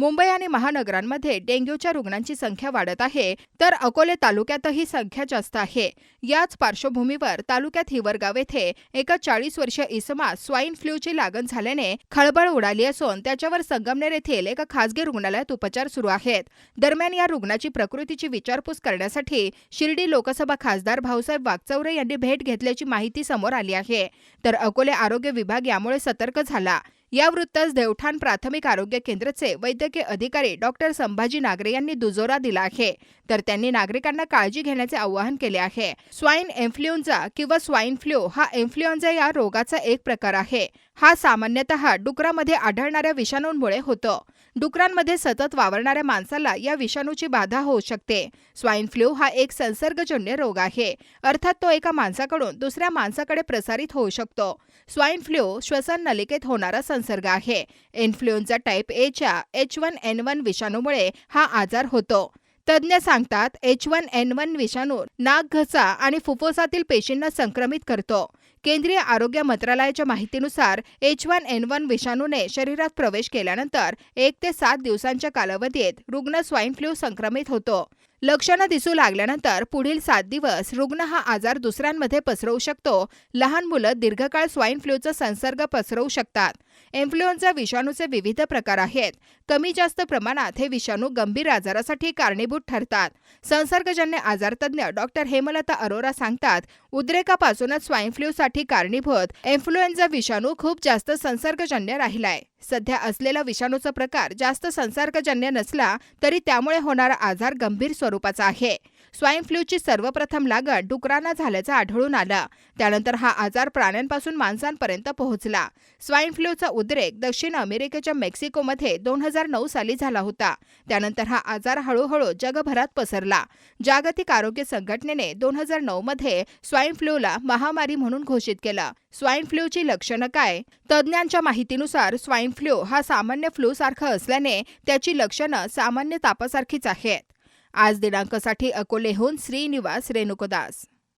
मुंबई आणि महानगरांमध्ये डेंग्यूच्या रुग्णांची संख्या वाढत आहे तर अकोले तालुक्यातही संख्या जास्त आहे. याच पार्श्वभूमीवर तालुक्यात हिवरगाव येथे एका चाळीस वर्षीय इसमास स्वाईन फ्लूची लागण झाल्याने खळबळ उडाली असून त्याच्यावर संगमनेर येथील एका खासगी रुग्णालयात उपचार सुरू आहेत. दरम्यान या रुग्णाची प्रकृतीची विचारपूस करण्यासाठी शिर्डी लोकसभा खासदार भाऊसाहेब वागचौरे यांनी भेट घेतल्याची माहिती समोर आली आहे. तर अकोले आरोग्य विभाग यामुळे सतर्क झाला. या वृत्तास देवठाण प्राथमिक आरोग्य केंद्राचे वैद्यकीय अधिकारी डॉक्टर संभाजी नागरे यांनी दुजोरा दिला आहे. तर त्यांनी नागरिकांना काळजी घेण्याचे आवाहन केले आहे. स्वाईन इन्फ्लुएन्झा किंवा स्वाईन फ्लू हा इन्फ्लुएन्झा या रोगाचा एक प्रकार आहे. हा सामान्यतः डुकरामध्ये आढळणाऱ्या विषाणूंमुळे होतो. डुकरांमध्ये सतत वावरणाऱ्या माणसाला या विषाणूची बाधा होऊ शकते. स्वाईन फ्लू हा एक संसर्गजन्य रोग आहे. अर्थात तो एका माणसाकडून दुसऱ्या माणसाकडे प्रसारित होऊ शकतो. स्वाईन फ्लू श्वसन नलिकेत होणारा संसर्ग आहे. इन्फ्लुएन्झा टाईप एच्या एच वन एन वन विषाणूमुळे हा आजार होतो. तज्ज्ञ सांगतात एच वन एन वन विषाणू नाक घसा आणि फुफ्फुसातील पेशींना संक्रमित करतो. केंद्रीय आरोग्य मंत्रालयाच्या माहितीनुसार एच वन एन वन विषाणूने शरीरात प्रवेश केल्यानंतर एक ते सात दिवसांच्या कालावधीत रुग्ण स्वाईन फ्लू संक्रमित होतो. लक्षणं दिसू लागल्यानंतर पुढील सात दिवस रुग्ण हा आजार दुसऱ्यांमध्ये पसरवू शकतो. लहान मुलं दीर्घकाळ स्वाईन फ्लूचा संसर्ग पसरवू शकतात. इन्फ्लुएन्झा विषाणूचे विविध प्रकार आहेत. कमी जास्त प्रमाणात हे विषाणू गंभीर आजारासाठी कारणीभूत ठरतात. संसर्गजन्य आजारतज्ञ डॉक्टर हेमलता अरोरा सांगतात उद्रेकापासूनच स्वाईन फ्लूसाठी कारणीभूत इन्फ्लुएन्झा विषाणू खूप जास्त संसर्गजन्य राहिलाय. सध्या असलेला विषाणूचा प्रकार जास्त संसर्गजन्य नसला तरी त्यामुळे होणारा आजार गंभीर स्वरूपाचा आहे. स्वाईन फ्लूची सर्वप्रथम लागण डुकरांना झाल्याचं आढळून आलं. त्यानंतर हा आजार प्राण्यांपासून माणसांपर्यंत पोहोचला. स्वाईन फ्लूचा उद्रेक दक्षिण अमेरिकेच्या मेक्सिकोमध्ये दोन हजार नऊ साली झाला होता. त्यानंतर हा आजार हळूहळू जगभरात पसरला. जागतिक आरोग्य संघटनेने दोन हजार नऊ मध्ये स्वाईन फ्लूला महामारी म्हणून घोषित केलं. स्वाईन फ्लूची लक्षणं काय? तज्ज्ञांच्या माहितीनुसार स्वाईन फ्लू हा सामान्य फ्लू सारखा असल्याने त्याची लक्षणं सामान्य तापासारखीच आहेत. आज दिनांकसाठी अकोलेहून श्रीनिवास रेणुकदास